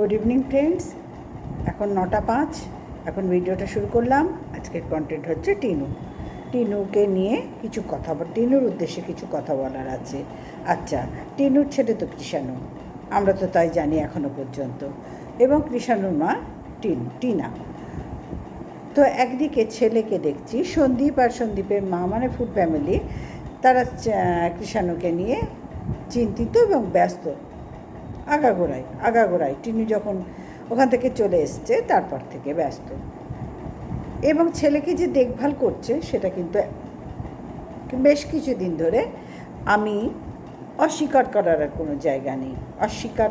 Good evening friends এখন নটা পাঁচ। এখন ভিডিওটা শুরু করলাম। আজকের কন্টেন্ট হচ্ছে টিনু। টিনুকে নিয়ে কিছু কথা টিনুর উদ্দেশ্যে কিছু কথা বলার আছে। আচ্ছা টিনুর ছেলে তো কৃষাণু। আমরা তো তাই জানি এখনও পর্যন্ত। এবং কৃষাণুর মা টিন টিনা। তো একদিকে ছেলেকে দেখছি, সন্দীপ আর সন্দীপের মা মানে ফুড ফ্যামিলি তারা কৃষাণুকে নিয়ে চিন্তিত এবং ব্যস্ত। আগাগোড়ায় আগাগোড়ায় টিনু যখন ওখান থেকে চলে এসছে, তারপর থেকে ব্যস্ত। এবং ছেলেকে যে দেখভাল করছে, সেটা কিন্তু বেশ কিছুদিন ধরে আমি অস্বীকার করার আর কোনো জায়গা নেই। অস্বীকার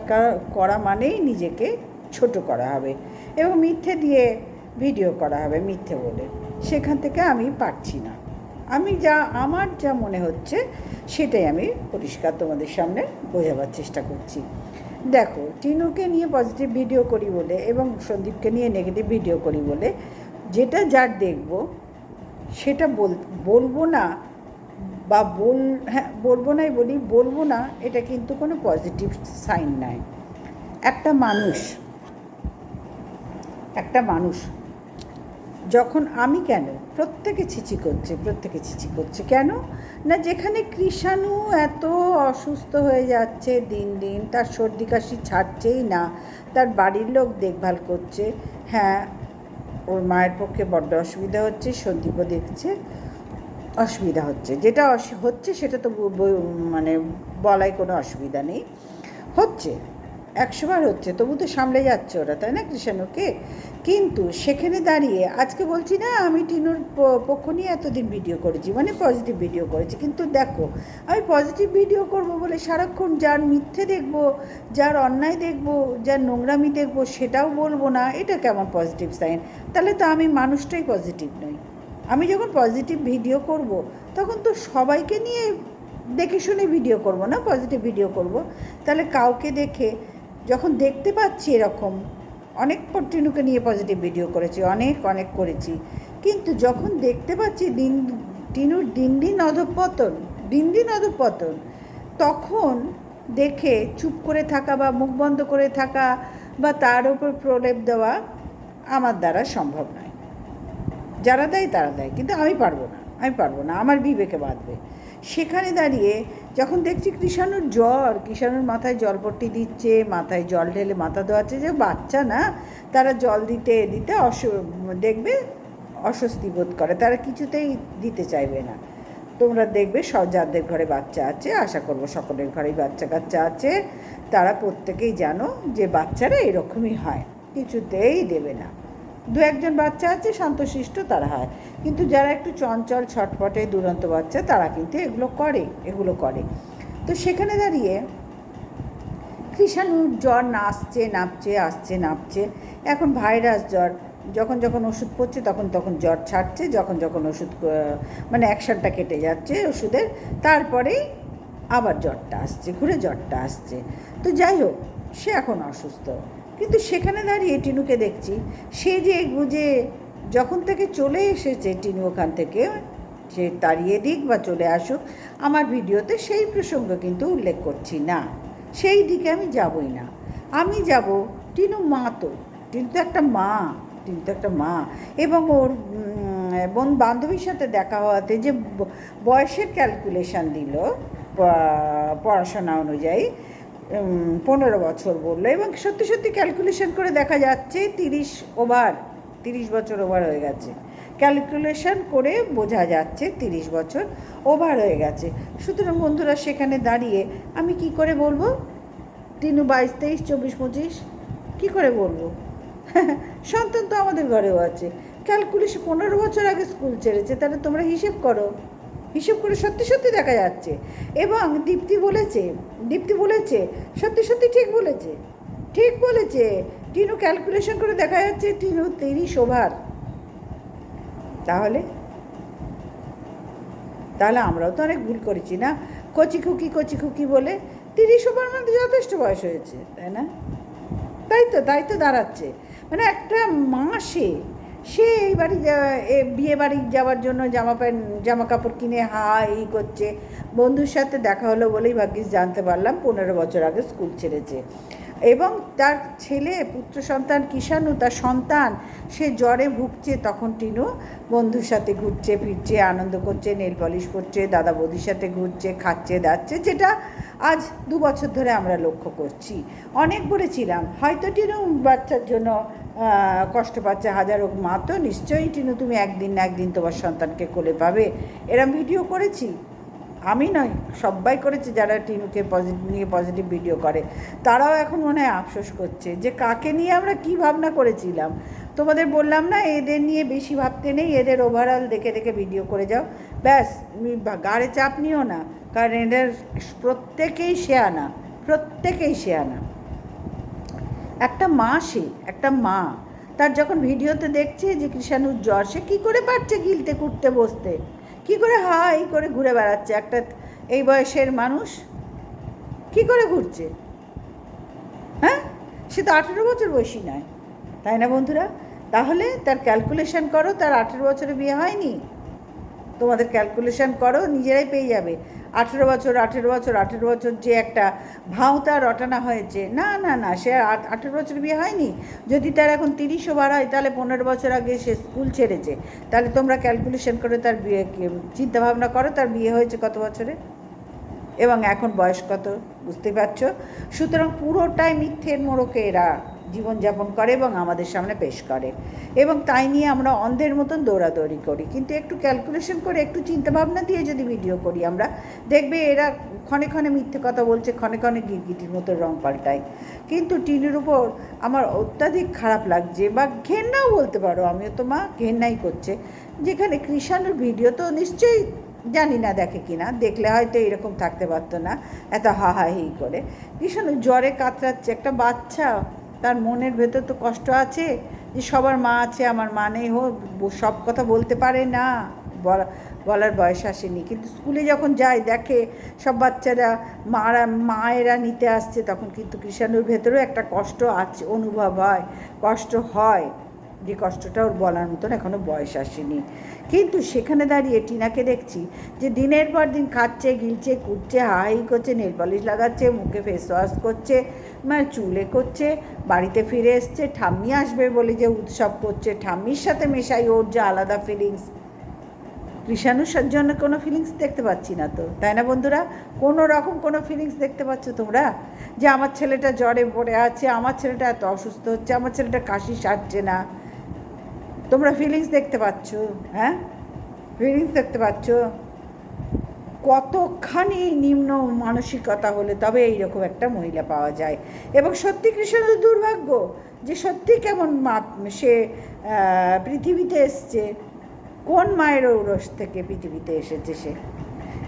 করা- মানেই নিজেকে ছোট করা হবে এবং মিথ্যে দিয়ে ভিডিও করা হবে, মিথ্যে বলে। সেখান থেকে আমি পারছি না। আমি যা, আমার যা মনে হচ্ছে, সেটাই আমি পরিষ্কার তোমাদের সামনে বোঝাবার চেষ্টা করছি। দেখো, টিনুকে নিয়ে পজিটিভ ভিডিও করি বলে এবং সন্দীপকে নিয়ে নেগেটিভ ভিডিও করি বলে, যেটা যার দেখব, সেটা বল, বলব না বা বল হ্যাঁ বলব নাই বলি, বলব না, এটা কিন্তু কোনো পজিটিভ সাইন নাই। একটা মানুষ একটা মানুষ যখন আমি কেন? প্রত্যেকে ছিচি করছে, প্রত্যেকে ছিচি করছে কেন? না যেখানে কৃষাণু এত অসুস্থ হয়ে যাচ্ছে দিন দিন, তার সর্দি কাশি ছাড়ছেই না, তার বাড়ির লোক দেখভাল করছে হ্যাঁ ওর মায়ের পক্ষে বড্ড অসুবিধা হচ্ছে, সন্দীপও দেখছে, অসুবিধা হচ্ছে। যেটা হচ্ছে সেটা তো মানে বলাই কোনো অসুবিধা নেই। হচ্ছে একশোবার হচ্ছে, তবু তো সামলে যাচ্ছে ওরা, তাই না কৃষাণুকে কিন্তু সেখানে দাঁড়িয়ে, আজকে বলছি না, আমি টিনুর পক্ষ নিয়ে এতদিন ভিডিও করেছি মানে পজিটিভ ভিডিও করেছি, কিন্তু দেখো, আমি পজিটিভ ভিডিও করব বলে সারাক্ষণ যার মিথ্যে দেখব, যার অন্যায় দেখব, যার নোংরামি দেখব, সেটাও বলব না, এটা কেমন পজিটিভ সাইন তাহলে তো আমি মানুষটাই পজিটিভ নই। আমি যখন পজিটিভ ভিডিও করব, তখন তো সবাইকে নিয়ে দেখে শুনে ভিডিও করব না পজিটিভ ভিডিও করব। তাহলে কাউকে দেখে যখন দেখতে পাচ্ছি এরকম, অনেক পর টিনুকে নিয়ে পজিটিভ ভিডিও করেছি, অনেক অনেক করেছি। কিন্তু যখন দেখতে পাচ্ছি দিন, টিনুর দিন দিন অধপতন, দিন দিন অধপতন, তখন দেখে চুপ করে থাকা বা মুখ বন্ধ করে থাকা বা তার উপর প্রলেপ দেওয়া আমার দ্বারা সম্ভব নয়। যারা দেয় তারা দেয়, কিন্তু আমি পারব না, আমি পারব না, আমার বিবেকে বাঁধবে। সেখানে দাঁড়িয়ে যখন দেখছি কৃষাণুর জ্বর, কৃষাণুর মাথায় জলপট্টি দিচ্ছে, মাথায় জল ঢেলে মাথা ধোয়াচ্ছে যে বাচ্চা না, তারা জল দিতে দিতে অস, দেখবে অস্বস্তি বোধ করে, তারা কিছুতেই দিতে চাইবে না। তোমরা দেখবে সব যাদের ঘরে বাচ্চা আছে, আশা করব সকলের ঘরেই বাচ্চা কাচ্চা আছে, তারা প্রত্যেকেই জানো যে বাচ্চারা এরকমই হয়, কিছুতেই দেবে না। দু একজন বাচ্চা আছে শান্তশিষ্ট তারা হয়। কিন্তু যারা একটু চঞ্চল, ছটপটে, দুরন্ত বাচ্চা, তারা কিন্তু এগুলো করে এগুলো করে। তো সেখানে দাঁড়িয়ে কৃষাণুর জ্বর নাচছে, নাপছে, আসছে, নাপছে। এখন ভাইরাস জ্বর। যখন যখন ওষুধ পড়ছে, তখন তখন জ্বর ছাড়ছে, যখন যখন ওষুধ মানে অ্যাকশনটা কেটে যাচ্ছে ওষুধের তারপরেই আবার জ্বরটা আসছে, ঘুরে জ্বরটা আসছে। তো যাই হোক, সে এখন অসুস্থ। কিন্তু সেখানে দাঁড়িয়ে টিনুকে দেখছি। সে যে গুজে যখন থেকে চলে এসেছে টিনু ওখান থেকে, সে তাড়িয়ে দিক বা চলে আসুক, আমার ভিডিওতে সেই প্রসঙ্গ কিন্তু উল্লেখ করছি না। সেই দিকে আমি যাবই না। আমি যাব টিনু মা তো। টিনু তো একটা মা। টিনু তো একটা মা। এবং ওর বোন বান্ধবীর সাথে দেখা হওয়াতে যে বয়সের ক্যালকুলেশন দিল পড়াশোনা অনুযায়ী পনেরো বছর বলল। এবং সত্যি সত্যি ক্যালকুলেশন করে দেখা যাচ্ছে তিরিশ ওভার তিরিশ বছর ওভার হয়ে গেছে। ক্যালকুলেশন করে বোঝা যাচ্ছে তিরিশ বছর ওভার হয়ে গেছে। সুতরাং বন্ধুরা, সেখানে দাঁড়িয়ে আমি কি করে বলব? তিনু বাইশ, তেইশ, চব্বিশ, পঁচিশ, কী করে বলব? সন্তান তো আমাদের ঘরেও আছে। ক্যালকুলেশন পনেরো বছর আগে স্কুল ছেড়েছে, তাহলে তোমরা হিসেব করো। হিসেব করে সত্যি সত্যি দেখা যাচ্ছে। এবং দীপ্তি বলেছে দীপ্তি বলেছে, সত্যি সত্যি ঠিক বলেছে। ঠিক বলেছে। টিনু ক্যালকুলেশন করে দেখা যাচ্ছে টিনু তিরিশ ওভার তাহলে? তাহলে আমরাও তো অনেক ভুল করেছি না? কচি খুকি কচি খুকি বলে তিরিশ ওভার মানে যথেষ্ট বয়স হয়েছে, তাই না? তাই তো তাই তো দাঁড়াচ্ছে। মানে একটা মাসে সে এই বাড়ি বিয়ে বাড়ি যাওয়ার জন্য জামা প্যান্ট, জামা কাপড় কিনে হা, এই করছে। বন্ধুর সাথে দেখা হলো বলেই ভাগ্যিস জানতে পারলাম, পনেরো বছর আগে স্কুল ছেড়েছে। এবং তার ছেলে, পুত্র সন্তান কিষাণু, তার সন্তান, সে জ্বরে ভুগছে, তখন টিনু বন্ধুর সাথে ঘুরছে, ফিরছে, আনন্দ করছে, নেল পলিশ করছে দাদা বৌদির সাথে ঘুরছে, খাচ্ছে, দাচ্ছে, যেটা আজ দু বছর ধরে আমরা লক্ষ্য করছি। অনেক বলেছিলাম, হয়তো টিনু বাচ্চার জন্য কষ্ট পাচ্ছে, হাজার হোক, মা তো নিশ্চয়ই টিনু তুমি একদিন না একদিন তোমার সন্তানকে কোলে পাবে। এরম ভিডিও করেছি? আমি নয় সবাই করেছে যারা টিনুকে পজিটিভ নিয়ে পজিটিভ ভিডিও করে। তারাও এখন মনে হয় আফসোস করছে যে কাকে নিয়ে আমরা কি ভাবনা করেছিলাম। তোমাদের বললাম না, এদের নিয়ে বেশি ভাবতে নেই, এদের ওভারঅল দেখে দেখে ভিডিও করে যাও। ব্যাস গাড়ে চাপ নিও না, কারণ এদের প্রত্যেকেই শেয়ানা প্রত্যেকেই শেয়ানা একটা মা সে, একটা মা, তার যখন ভিডিওতে দেখছে যে কৃষাণুর জ্বর, সে কী করে পারছে গিলতে, কুটতে, বসতে? কি করে হাই করে ঘুরে বেড়াচ্ছে একটা এই বয়সের মানুষ? কি করে ঘুরছে? হ্যাঁ? সে তো আঠেরো বছর বয়সী নয়, তাই না বন্ধুরা? তাহলে তার ক্যালকুলেশন করো, তার আঠেরো বছরে বিয়ে হয়নি? তোমাদের ক্যালকুলেশন করো, নিজেরাই পেয়ে যাবে। আঠেরো বছর আঠেরো বছর আঠেরো বছর যে একটা ভাঁওতা রটানা হয়েছে, না না না, সে আঠেরো বছর বিয়ে হয়নি? যদি তার এখন তিরিশও বার হয়, তাহলে পনেরো বছর আগে সে স্কুল ছেড়েছে। তাহলে তোমরা ক্যালকুলেশন করে তার বিয়ে চিন্তা ভাবনা করো, তার বিয়ে হয়েছে কত বছরে? এবং এখন বয়স কত? বুঝতে পারছ? সুতরাং পুরোটাই মিথ্যের মোড়কে এরা জীবনযাপন করে এবং আমাদের সামনে পেশ করে। এবং তাই নিয়ে আমরা অন্ধের মতন দৌড়াদৌড়ি করি। কিন্তু একটু ক্যালকুলেশন করে, একটু চিন্তাভাবনা দিয়ে যদি ভিডিও করি আমরা, দেখবে এরা ক্ষণে ক্ষণে মিথ্যে কথা বলছে, ক্ষণে ক্ষণে গিরগিটির মতো রং পাল্টায়। কিন্তু টিনের উপর আমার অত্যাধিক খারাপ লাগছে বা ঘেন্নাও বলতে পারো, আমিও তো মা ঘেন্নাই করছে। যেখানে কৃষাণুর ভিডিও তো নিশ্চয়ই জানি না দেখে কি না দেখলে হয়তো এরকম থাকতে পারতো না, এত হা হা হি করে। ভীষণ জ্বরে কাতরাচ্ছে, একটা বাচ্চা তার মনের ভেতর তো কষ্ট আছে যে সবার মা আছে, আমার মা নেই হোক সব কথা বলতে পারে না। বলা- বলার বয়স আসেনি। কিন্তু স্কুলে যখন যায়, দেখে সব বাচ্চারা মারা, মায়েরা নিতে আসছে, তখন কিন্তু কৃষাণুর ভেতরেও একটা কষ্ট আছে অনুভব হয়, কষ্ট হয়। যে কষ্টটা ওর বলার মতন এখনও বয়স আসেনি। কিন্তু সেখানে দাঁড়িয়ে টিনাকে দেখছি যে দিনের পর দিন খাচ্ছে, গিলছে, কুটছে, হাই করছে, নেল পলিশ লাগাচ্ছে, মুখে ফেস ওয়াশ করছে মানে চুলে করছে, বাড়িতে ফিরে এসছে, ঠাম্মি আসবে বলে যে উৎসব করছে, ঠাম্মির সাথে মেশাই ওর যে আলাদা ফিলিংস কৃষাণুর জন্য কোনো ফিলিংস দেখতে পাচ্ছি না তো, তাই না বন্ধুরা? কোনো রকম কোনো ফিলিংস দেখতে পাচ্ছ তোমরা? যে আমার ছেলেটা জ্বরে পড়ে আছে, আমার ছেলেটা এত অসুস্থ হচ্ছে, আমার ছেলেটা কাশি সারছে না। তোমরা ফিলিংস দেখতে পাচ্ছ হ্যাঁ? ফিলিংস দেখতে পাচ্ছ? কতখানি নিম্ন মানসিকতা হলে তবে এইরকম একটা মহিলা পাওয়া যায়। এবং সত্যি কৃষ্ণের দুর্ভাগ্য যে সত্যি কেমন মা, সে পৃথিবীতে এসছে। কোন মায়ের ঔরস থেকে পৃথিবীতে এসেছে সে?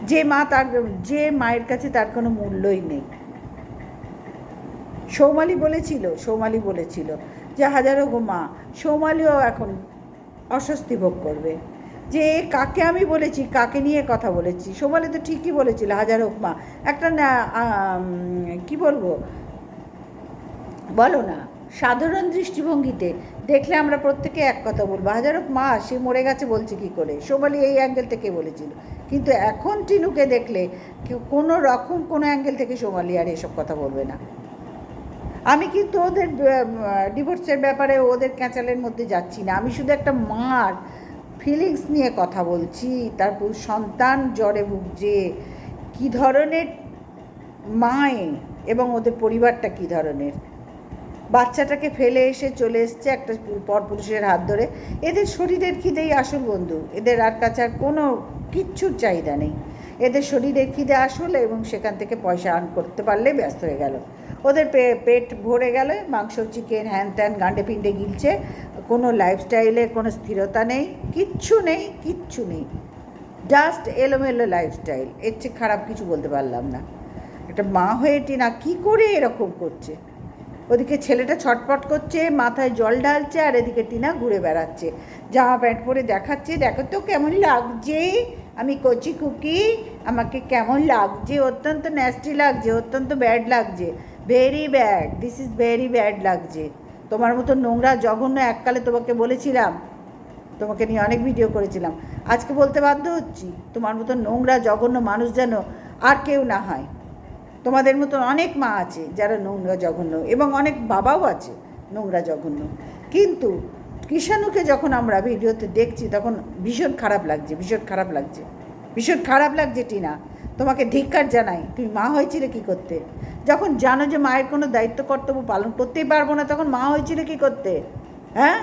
যে মা তার, যে মায়ের কাছে তার কোনো মূল্যই নেই। সৌমালি বলেছিল সৌমালি বলেছিল যে হাজারো গো মা সৌমালিও এখন অস্বস্তি ভোগ করবে। যে কাকে আমি বলেছি, কাকে নিয়ে কথা বলেছি, সোমালি তো ঠিকই বলেছিল, হাজার হোক মা। একটা না কি বলব? বলো না, সাধারণ দৃষ্টিভঙ্গিতে দেখলে আমরা প্রত্যেকে এক কথা বলব, হাজার হোক মা, সে মরে গেছে বলছে কি করে? সোমালি এই অ্যাঙ্গেল থেকে বলেছিল। কিন্তু এখন টিনুকে দেখলে কোনো রকম কোনো অ্যাঙ্গেল থেকে সোমালি আর এসব কথা বলবে না। আমি কিন্তু ওদের ডিভোর্সের ব্যাপারে ওদের ক্যাঁচালের মধ্যে যাচ্ছি না। আমি শুধু একটা মার ফিলিংস নিয়ে কথা বলছি। তারপর সন্তান জ্বরে ভুগছে, কী ধরনের মায়ে এবং ওদের পরিবারটা কী ধরনের? বাচ্চাটাকে ফেলে এসে চলে এসছে একটা পরপুরুষের হাত ধরে। এদের শরীরের খিদেই আসল বন্ধু। এদের আর কাছে আর কোনো কিচ্ছুর চাহিদা নেই। এদের শরীরের খিদে আসল এবং সেখান থেকে পয়সা আর্ন করতে পারলে ব্যস্ত হয়ে গেল। ওদের পে- পেট ভরে গেলে মাংস চিকেন হ্যান ত্যান গান্ডে পিণ্ডে গিলছে। কোনো লাইফস্টাইলের কোনো স্থিরতা নেই, কিচ্ছু নেই কিচ্ছু নেই। জাস্ট এলোমেলো লাইফস্টাইল এর চেয়ে খারাপ কিছু বলতে পারলাম না। একটা মা হয়ে টিনা কী করে এরকম করছে? ওদিকে ছেলেটা ছটপট করছে, মাথায় জল ঢালছে, আর এদিকে টিনা ঘুরে বেড়াচ্ছে। জামা প্যান্ট পরে দেখাচ্ছে, দেখো তো কেমন লাগছে। আমি কচি কুকি, আমাকে কেমন লাগছে। অত্যন্ত ন্যাস্টি লাগছে, অত্যন্ত ব্যাড লাগছে। Very bad this is very bad লাগছে তোমার মতো নোংরা, জঘন্য এককালে তোমাকে বলেছিলাম। তোমাকে নিয়ে অনেক ভিডিও করেছিলাম। আজকে বলতে বাধ্য হচ্ছি, তোমার মতো নোংরা, জঘন্য মানুষ যেন আর কেউ না হয়। তোমাদের মতন অনেক মা আছে যারা নোংরা, জঘন্য এবং অনেক বাবাও আছে নোংরা, জঘন্য। কিন্তু কৃষাণুকে যখন আমরা ভিডিওতে দেখছি, তখন ভীষণ খারাপ লাগছে, ভীষণ খারাপ লাগছে। ভীষণ খারাপ লাগছে, টিনা। তোমাকে ধিক্কার জানাই। তুমি মা হয়েছিলে কি করতে? যখন জানো যে মায়ের কোনো দায়িত্ব, কর্তব্য পালন করতেই পারব না, তখন মা হয়েছিলে কি করতে? হ্যাঁ?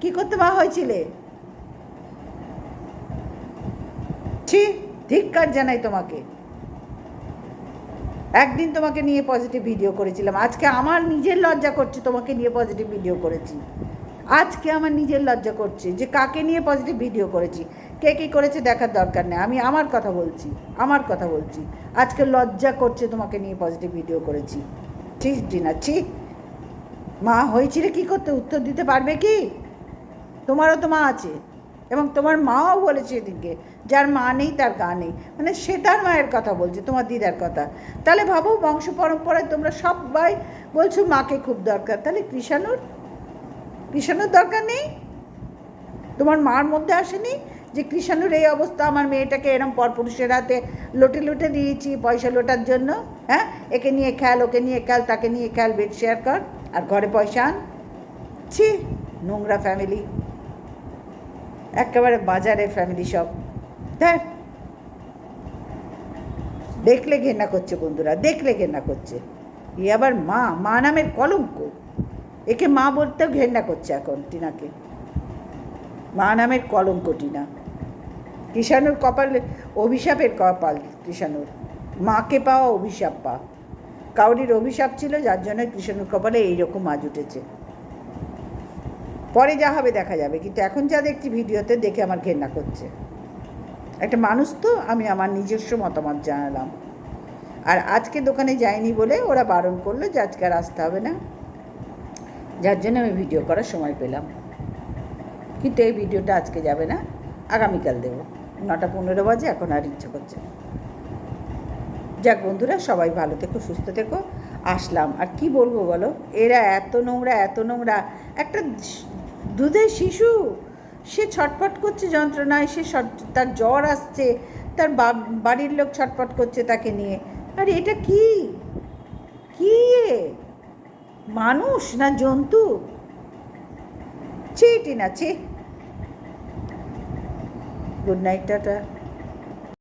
কি করতে মা হয়েছিলে? ছি, ধিক্কার জানাই তোমাকে। একদিন তোমাকে নিয়ে পজিটিভ ভিডিও করেছিলাম। আজকে আমার নিজের লজ্জা করছে, তোমাকে নিয়ে পজিটিভ ভিডিও করেছি। আজকে আমার নিজের লজ্জা করছে যে কাকে নিয়ে পজিটিভ ভিডিও করেছি। কে কী করেছে দেখার দরকার নেই। আমি আমার কথা বলছি, আমার কথা বলছি। আজকে লজ্জা করছে তোমাকে নিয়ে পজিটিভ ভিডিও করেছি। ঠিক ডিনা ঠিক মা হয়েছিলে কী করতে? উত্তর দিতে পারবে কি? তোমারও তো মা আছে। এবং তোমার মাও বলেছে এদিকে যার মা নেই, তার গা নেই। মানে সে তার মায়ের কথা বলছে, তোমার দিদার কথা। তাহলে ভাবো, বংশ পরম্পরায় তোমরা সবাই বলছো মাকে খুব দরকার। তাহলে কৃষাণুর? কৃষাণুর দরকার নেই? তোমার মার মধ্যে আসেনি? যে কৃষাণুর এই অবস্থা, আমার মেয়েটাকে এরম পরপুরুষের হাতে লোটে লোটে দিয়েছি পয়সা লোটার জন্য হ্যাঁ? একে নিয়ে খেয়াল ওকে নিয়ে খেয়াল তাকে নিয়ে খেয়াল বেড শেয়ার কর, আর ঘরে পয়সা আন। ছি, নোংরা ফ্যামিলি একেবারে বাজারে ফ্যামিলি সব। দেখ দেখলে ঘেন্না করছে বন্ধুরা, দেখলে ঘেন্না করছে। এ আবার মা মা নামের কলঙ্ক। একে মা বলতেও ঘেন্না করছে এখন টিনাকে। মা নামের কলঙ্ক টিনা কৃষাণুর কপাল, অভিশাপের কপাল, কৃষাণুর। মাকে পাওয়া অভিশাপ পা। কাউরির অভিশাপ ছিল, যার জন্য কৃষাণুর কপালে এইরকম আজ উঠেছে। পরে যা হবে দেখা যাবে, কিন্তু এখন যা দেখছি ভিডিওতে, দেখে আমার ঘেন্না করছে। একটা মানুষ তো, আমি আমার নিজস্ব মতামত জানালাম। আর আজকে দোকানে যাইনি বলে ওরা বারণ করল যে আজকে আর আসতে হবে না। যার জন্য আমি ভিডিও করার সময় পেলাম। কিন্তু এই ভিডিওটা আজকে যাবে না, আগামীকাল দেবো। নটা পনেরো বাজে, এখন আর ইচ্ছে করছে না। যাক বন্ধুরা, সবাই ভালো থেকো, সুস্থ থেকো। আসলাম। আর কি বলব বলো? এরা এত নোংরা এত নোংরা। একটা দুধের শিশু, সে ছটফট করছে যন্ত্রণায়, সে তার জ্বর আসছে, তার বাড়ির লোক ছটফট করছে তাকে নিয়ে। আর এটা কি? কি মানুষ না জন্তু? ছি টিনা ছি গুড নাইট টাটা